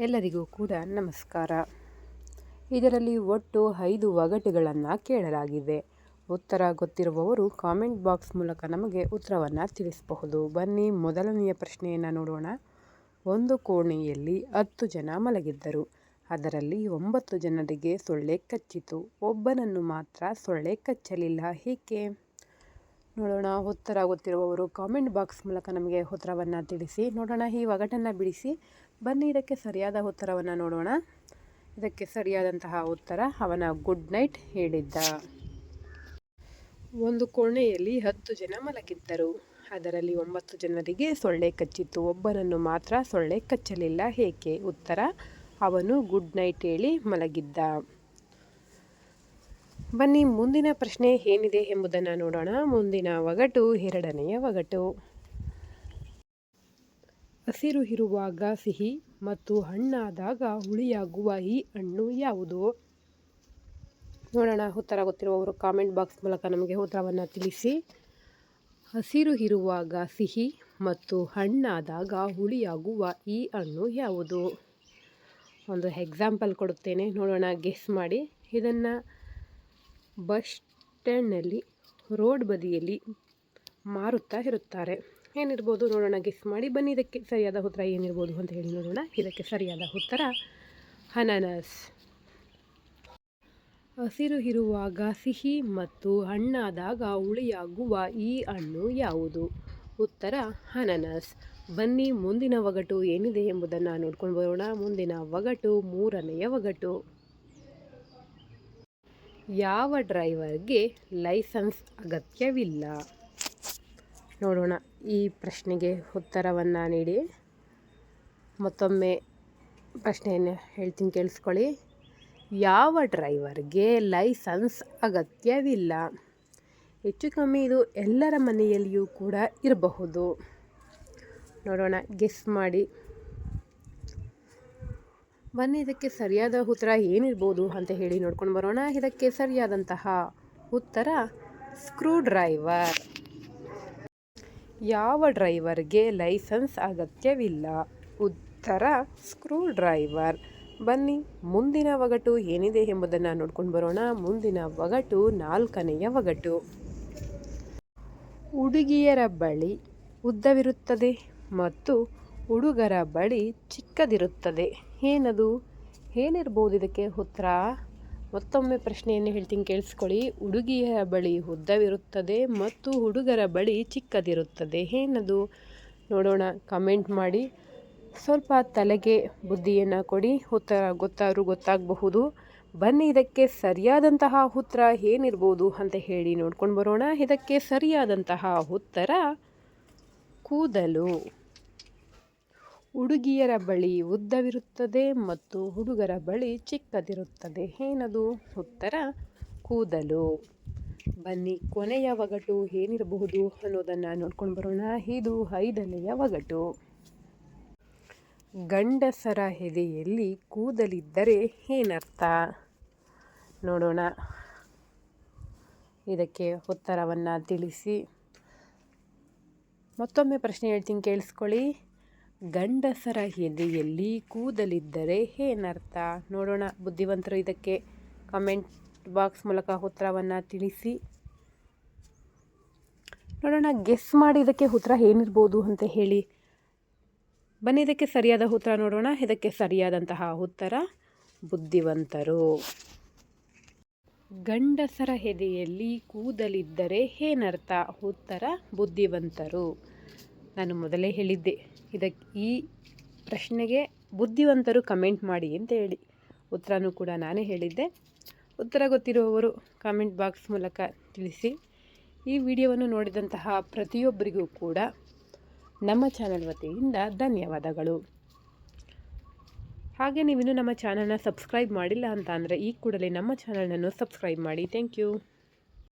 ಎಲ್ಲರಿಗೂ ಕೂಡ ನಮಸ್ಕಾರ. ಇದರಲ್ಲಿ ಒಟ್ಟು ಐದು ಒಗಟುಗಳನ್ನು ಕೇಳಲಾಗಿದೆ. ಉತ್ತರ ಗೊತ್ತಿರುವವರು ಕಾಮೆಂಟ್ ಬಾಕ್ಸ್ ಮೂಲಕ ನಮಗೆ ಉತ್ತರವನ್ನು ತಿಳಿಸಬಹುದು. ಬನ್ನಿ, ಮೊದಲನೆಯ ಪ್ರಶ್ನೆಯನ್ನು ನೋಡೋಣ. ಒಂದು ಕೋಣೆಯಲ್ಲಿ ಹತ್ತು ಜನ ಮಲಗಿದ್ದರು. ಅದರಲ್ಲಿ ಒಂಬತ್ತು ಜನರಿಗೆ ಸೊಳ್ಳೆ ಕಚ್ಚಿತು ಒಬ್ಬನನ್ನು ಮಾತ್ರ ಸೊಳ್ಳೆ ಕಚ್ಚಲಿಲ್ಲ. ಏಕೆ? ನೋಡೋಣ ಉತ್ತರ ಗೊತ್ತಿರುವವರು ಕಾಮೆಂಟ್ ಬಾಕ್ಸ್ ಮೂಲಕ ನಮಗೆ ಉತ್ತರವನ್ನು ತಿಳಿಸಿ. ನೋಡೋಣ ಈ ಒಗಟನ್ನು ಬಿಡಿಸಿ. ಬನ್ನಿ, ಇದಕ್ಕೆ ಸರಿಯಾದ ಉತ್ತರವನ್ನು ನೋಡೋಣ. ಇದಕ್ಕೆ ಸರಿಯಾದಂತಹ ಉತ್ತರ ಅವನ ಗುಡ್ ನೈಟ್ ಹೇಳಿದ್ದ. ಒಂದು ಕೋಣೆಯಲ್ಲಿ ಹತ್ತು ಜನ ಮಲಗಿದ್ದರು. ಅದರಲ್ಲಿ ಒಂಬತ್ತು ಜನರಿಗೆ ಸೊಳ್ಳೆ ಕಚ್ಚಿತ್ತು. ಒಬ್ಬನನ್ನು ಮಾತ್ರ ಸೊಳ್ಳೆ ಕಚ್ಚಲಿಲ್ಲ. ಏಕೆ? ಉತ್ತರ, ಅವನು ಗುಡ್ ನೈಟ್ ಹೇಳಿ ಮಲಗಿದ್ದ. ಬನ್ನಿ, ಮುಂದಿನ ಪ್ರಶ್ನೆ ಏನಿದೆ ಎಂಬುದನ್ನು ನೋಡೋಣ. ಮುಂದಿನ ಒಗಟು, ಎರಡನೆಯ ಒಗಟು. ಹಸಿರು ಇರುವಾಗ ಸಿಹಿ ಮತ್ತು ಹಣ್ಣಾದಾಗ ಹುಳಿಯಾಗುವ ಈ ಹಣ್ಣು ಯಾವುದು? ನೋಡೋಣ, ಉತ್ತರ ಗೊತ್ತಿರುವವರು ಕಾಮೆಂಟ್ ಬಾಕ್ಸ್ ಮೂಲಕ ನಮಗೆ ಉತ್ತರವನ್ನು ತಿಳಿಸಿ. ಹಸಿರು ಇರುವಾಗ ಸಿಹಿ ಮತ್ತು ಹಣ್ಣಾದಾಗ ಹುಳಿಯಾಗುವ ಈ ಹಣ್ಣು ಯಾವುದು? ಒಂದು ಎಕ್ಸಾಂಪಲ್ ಕೊಡುತ್ತೇನೆ, ನೋಡೋಣ, ಗೆಸ್ ಮಾಡಿ. ಇದನ್ನು ಬಸ್ ಸ್ಟ್ಯಾಂಡ್ನಲ್ಲಿ ರೋಡ್ ಬದಿಯಲ್ಲಿ ಮಾರುತ್ತಾ ಇರುತ್ತಾರೆ. ಏನಿರ್ಬೋದು ನೋಡೋಣ ಗೆಸ್ ಮಾಡಿ. ಬನ್ನಿ, ಇದಕ್ಕೆ ಸರಿಯಾದ ಉತ್ತರ ಏನಿರ್ಬೋದು ಅಂತ ಹೇಳಿ ನೋಡೋಣ. ಇದಕ್ಕೆ ಸರಿಯಾದ ಉತ್ತರ, ಅನಾನಸ್. ಹಸಿರು ಇರುವಾಗ ಸಿಹಿ ಮತ್ತು ಹಣ್ಣಾದಾಗ ಹುಳಿಯಾಗುವ ಈ ಹಣ್ಣು ಯಾವುದು? ಉತ್ತರ, ಅನಾನಸ್. ಬನ್ನಿ, ಮುಂದಿನ ಒಗಟು ಏನಿದೆ ಎಂಬುದನ್ನು ನೋಡ್ಕೊಂಡು ಬರೋಣ. ಮುಂದಿನ ಒಗಟು ಮೂರನೆಯ ಒಗಟು. ಯಾವ ಡ್ರೈವರ್ಗೆ ಲೈಸೆನ್ಸ್ ಅಗತ್ಯವಿಲ್ಲ? ನೋಡೋಣ ಈ ಪ್ರಶ್ನೆಗೆ ಉತ್ತರವನ್ನು ನೀಡಿ. ಮತ್ತೊಮ್ಮೆ ಪ್ರಶ್ನೆಯನ್ನು ಹೇಳ್ತೀನಿ ಕೇಳಿಸ್ಕೊಳ್ಳಿ. ಯಾವ ಡ್ರೈವರ್ಗೆ ಲೈಸೆನ್ಸ್ ಅಗತ್ಯವಿಲ್ಲ? ಹೆಚ್ಚು ಕಮ್ಮಿ ಇದು ಎಲ್ಲರ ಮನೆಯಲ್ಲಿಯೂ ಕೂಡ ಇರಬಹುದು. ನೋಡೋಣ, ಗೆಸ್ ಮಾಡಿ. ಬನ್ನಿ, ಇದಕ್ಕೆ ಸರಿಯಾದ ಉತ್ತರ ಏನಿರ್ಬೋದು ಅಂತ ಹೇಳಿ ನೋಡ್ಕೊಂಡು ಬರೋಣ. ಇದಕ್ಕೆ ಸರಿಯಾದಂತಹ ಉತ್ತರ ಸ್ಕ್ರೂ ಡ್ರೈವರ್ ಯಾವ ಡ್ರೈವರ್ಗೆ ಲೈಸೆನ್ಸ್ ಅಗತ್ಯವಿಲ್ಲ? ಉತ್ತರ ಸ್ಕ್ರೂ ಡ್ರೈವರ್ ಬನ್ನಿ, ಮುಂದಿನ ಒಗಟು ಏನಿದೆ ಎಂಬುದನ್ನು ನೋಡ್ಕೊಂಡು ಬರೋಣ. ಮುಂದಿನ ಒಗಟು, ನಾಲ್ಕನೆಯ ಒಗಟು. ಹುಡುಗಿಯರ ಬಳಿ ಉದ್ದವಿರುತ್ತದೆ ಮತ್ತು ಹುಡುಗರ ಬಳಿ ಚಿಕ್ಕದಿರುತ್ತದೆ. ಏನದು? ಏನಿರ್ಬೋದು ಇದಕ್ಕೆ ಉತ್ತರ? ಮತ್ತೊಮ್ಮೆ ಪ್ರಶ್ನೆಯನ್ನು ಹೇಳ್ತೀನಿ, ಕೇಳಿಸ್ಕೊಳ್ಳಿ. ಹುಡುಗಿಯರ ಬಳಿ ಉದ್ದವಿರುತ್ತದೆ ಮತ್ತು ಹುಡುಗರ ಬಳಿ ಚಿಕ್ಕದಿರುತ್ತದೆ. ಏನದು? ನೋಡೋಣ, ಕಮೆಂಟ್ ಮಾಡಿ. ಸ್ವಲ್ಪ ತಲೆಗೆ ಬುದ್ಧಿಯನ್ನು ಕೊಡಿ. ಉತ್ತರ ಗೊತ್ತಾದರೂ ಗೊತ್ತಾಗಬಹುದು. ಬನ್ನಿ, ಇದಕ್ಕೆ ಸರಿಯಾದಂತಹ ಉತ್ತರ ಏನಿರ್ಬೋದು ಅಂತ ಹೇಳಿ ನೋಡ್ಕೊಂಡು ಬರೋಣ. ಇದಕ್ಕೆ ಸರಿಯಾದಂತಹ ಉತ್ತರ, ಕೂದಲು. ಹುಡುಗಿಯರ ಬಳಿ ಉದ್ದವಿರುತ್ತದೆ ಮತ್ತು ಹುಡುಗರ ಬಳಿ ಚಿಕ್ಕದಿರುತ್ತದೆ. ಏನದು? ಉತ್ತರ, ಕೂದಲು. ಬನ್ನಿ, ಕೊನೆಯ ಒಗಟು ಏನಿರಬಹುದು ಅನ್ನೋದನ್ನು ನೋಡ್ಕೊಂಡು ಬರೋಣ. ಇದು ಐದನೆಯ ಒಗಟು. ಗಂಡಸರ ಎದೆಯಲ್ಲಿ ಕೂದಲಿದ್ದರೆ ಏನರ್ಥ? ನೋಡೋಣ. ಇದಕ್ಕೆ ಉತ್ತರವನ್ನು ತಿಳಿಸಿ. ಮತ್ತೊಮ್ಮೆ ಪ್ರಶ್ನೆ ಹೇಳ್ತೀನಿ, ಕೇಳಿಸ್ಕೊಳ್ಳಿ. ಗಂಡಸರ ಎದೆಯಲ್ಲಿ ಕೂದಲಿದ್ದರೆ ಏನರ್ಥ? ನೋಡೋಣ. ಬುದ್ಧಿವಂತರು ಇದಕ್ಕೆ ಕಮೆಂಟ್ ಬಾಕ್ಸ್ ಮೂಲಕ ಉತ್ತರವನ್ನು ತಿಳಿಸಿ. ನೋಡೋಣ ಗೆಸ್ ಮಾಡಿ ಇದಕ್ಕೆ ಉತ್ತರ ಏನಿರ್ಬೋದು ಅಂತ ಹೇಳಿ. ಬನ್ನಿ, ಇದಕ್ಕೆ ಸರಿಯಾದ ಉತ್ತರ ನೋಡೋಣ. ಇದಕ್ಕೆ ಸರಿಯಾದಂತಹ ಉತ್ತರ, ಬುದ್ಧಿವಂತರು. ಗಂಡಸರ ಎದೆಯಲ್ಲಿ ಕೂದಲಿದ್ದರೆ ಏನರ್ಥ? ಉತ್ತರ, ಬುದ್ಧಿವಂತರು. ನಾನು ಮೊದಲೇ ಹೇಳಿದ್ದೆ. ಇದಕ್ಕೆ ಈ ಪ್ರಶ್ನೆಗೆ ಬುದ್ಧಿವಂತರು ಕಮೆಂಟ್ ಮಾಡಿ ಅಂತ ಹೇಳಿ. ಉತ್ತರನೂ ಕೂಡ ನಾನೇ ಹೇಳಿದ್ದೆ. ಉತ್ತರ ಗೊತ್ತಿರುವವರು ಕಾಮೆಂಟ್ ಬಾಕ್ಸ್ ಮೂಲಕ ತಿಳಿಸಿ. ಈ ವಿಡಿಯೋವನ್ನು ನೋಡಿದಂತಹ ಪ್ರತಿಯೊಬ್ಬರಿಗೂ ಕೂಡ ನಮ್ಮ ಚಾನಲ್ ವತಿಯಿಂದ ಧನ್ಯವಾದಗಳು. ಹಾಗೆ ನೀವಿನ್ನೂ ನಮ್ಮ ಚಾನಲ್ನ ಸಬ್ಸ್ಕ್ರೈಬ್ ಮಾಡಿಲ್ಲ ಅಂತ ಅಂದರೆ ಈ ಕೂಡಲೇ ನಮ್ಮ ಚಾನಲನ್ನು ಸಬ್ಸ್ಕ್ರೈಬ್ ಮಾಡಿ. Thank you.